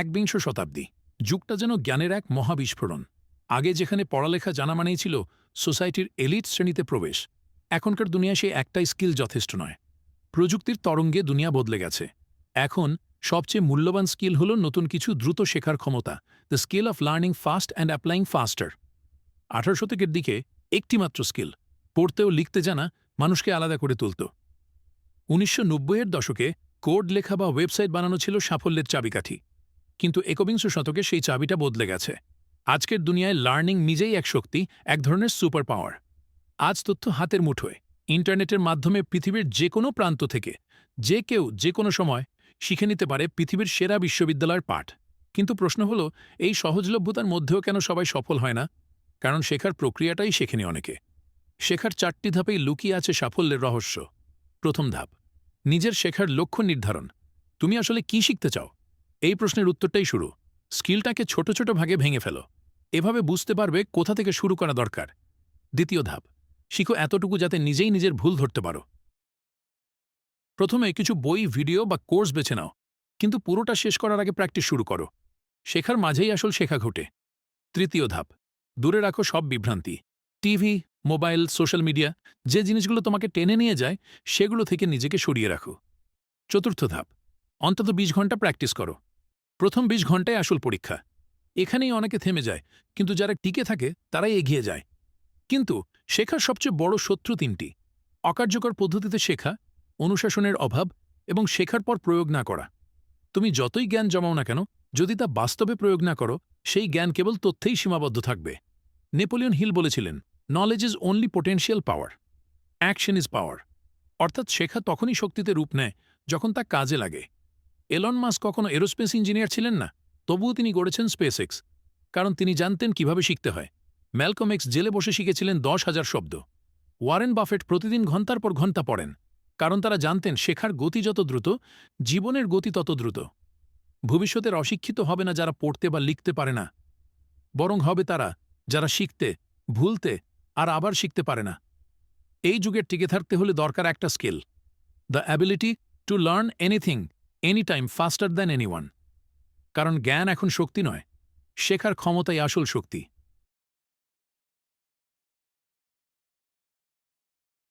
একবিংশ শতাব্দী। যুগটা যেন জ্ঞানের এক মহাবিস্ফোরণ। আগে যেখানে পড়ালেখা জানা মানেই ছিল সোসাইটির এলিট শ্রেণীতে প্রবেশ। এখনকার দুনিয়া সেই একটাই স্কিল যথেষ্ট নয়। প্রযুক্তির তরঙ্গে দুনিয়া বদলে গেছে। এখন সবচেয়ে মূল্যবান স্কিল হল নতুন কিছু দ্রুত শেখার ক্ষমতা the skill of learning fast and applying faster আঠারো শতকের দিকে একটিমাত্র স্কিল পড়তে ও লিখতে জানা, মানুষকে আলাদা করে তুলত। উনিশশো এর দশকে কোড লেখা বা ওয়েবসাইট বানানো ছিল সাফল্যের চাবিকাঠি। কিন্তু একবিংশ শতকে সেই চাবিটা বদলে গেছে। আজকের দুনিয়ায় লার্নিং নিজেই এক শক্তি, এক ধরনের সুপার পাওয়ার। আজ তথ্য হাতের মুঠোয়, ইন্টারনেটের মাধ্যমে পৃথিবীর যে কোনো প্রান্ত থেকে, যে কেউ যে কোনো সময় শিখে নিতে পারে পৃথিবীর সেরা বিশ্ববিদ্যালয়ের পাঠ। কিন্তু প্রশ্ন হল, এই সহজলভ্যতার মধ্যেও কেন সবাই সফল হয় না? কারণ শেখার প্রক্রিয়াটাই শেখেনি অনেকে। শেখার চারটি ধাপেই লুকিয়ে আছে সাফল্যের রহস্য। প্রথম ধাপ, নিজের শেখার লক্ষ্য নির্ধারণ। তুমি আসলে কি শিখতে চাও? এই প্রশ্নের উত্তরটাই শুরু। স্কিলটাকে ছোট ছোট ভাগে ভেঙে ফেলো। এভাবে বুঝতে পারবে কোথা থেকে শুরু করা দরকার। দ্বিতীয় ধাপ, শিখো এতটুকু যাতে নিজেই নিজের ভুল ধরতে পারো। প্রথমে কিছু বই, ভিডিও বা কোর্স বেছে নাও, কিন্তু পুরোটা শেষ করার আগে প্র্যাকটিস শুরু করো। শেখার মাঝেই আসল শেখা ঘটে। তৃতীয় ধাপ, দূরে রাখো সব বিভ্রান্তি। টিভি, মোবাইল, সোশ্যাল মিডিয়া, যে জিনিসগুলো তোমাকে টেনে নিয়ে যায়, সেগুলো থেকে নিজেকে সরিয়ে রাখো। চতুর্থ ধাপ, অন্তত ২০ ঘণ্টা প্র্যাকটিস করো। প্রথম ২০ ঘন্টায় আসল পরীক্ষা। এখানেই অনেকে থেমে যায়, কিন্তু যারা টিকে থাকে, তারাই এগিয়ে যায়। কিন্তু শেখার সবচেয়ে বড় শত্রু তিনটি। অকার্যকর পদ্ধতিতে শেখা, অনুশাসনের অভাব এবং শেখার পর প্রয়োগ না করা। তুমি যতই জ্ঞান জমাও না কেন, যদি তা বাস্তবে প্রয়োগ না করো, সেই জ্ঞান কেবল তথ্যেই সীমাবদ্ধ থাকবে। নেপোলিয়ন হিল বলেছিলেন knowledge is only potential power action is power অর্থাৎ শেখা তখনই শক্তিতে রূপ নেয়, যখন তা কাজে লাগে। এলন মাস কখনো এরোস্পেস ইঞ্জিনিয়ার ছিলেন না? তবুও তিনি গড়েছেন স্পেস এক্স কারণ তিনি জানতেন কীভাবে শিখতে হয়। ম্যালকম এক্স জেলে বসে শিখেছিলেন দশ হাজার শব্দ। ওয়ারেন বাফেট প্রতিদিন ঘণ্টার পর ঘণ্টা পড়েন। কারণ তারা জানতেন, শেখার গতি যত দ্রুত, জীবনের গতি তত দ্রুত। ভবিষ্যতের অশিক্ষিত হবে না যারা পড়তে বা লিখতে পারে না। বরং হবে তারা যারা শিখতে, ভুলতে আর আবার শিখতে পারে না। এই যুগের টিকে থাকতে হলে দরকার একটা skill. The ability to learn anything any time faster than anyone কারণ জ্ঞান এখন শক্তি নয় শেখার ক্ষমতাই আসল শক্তি।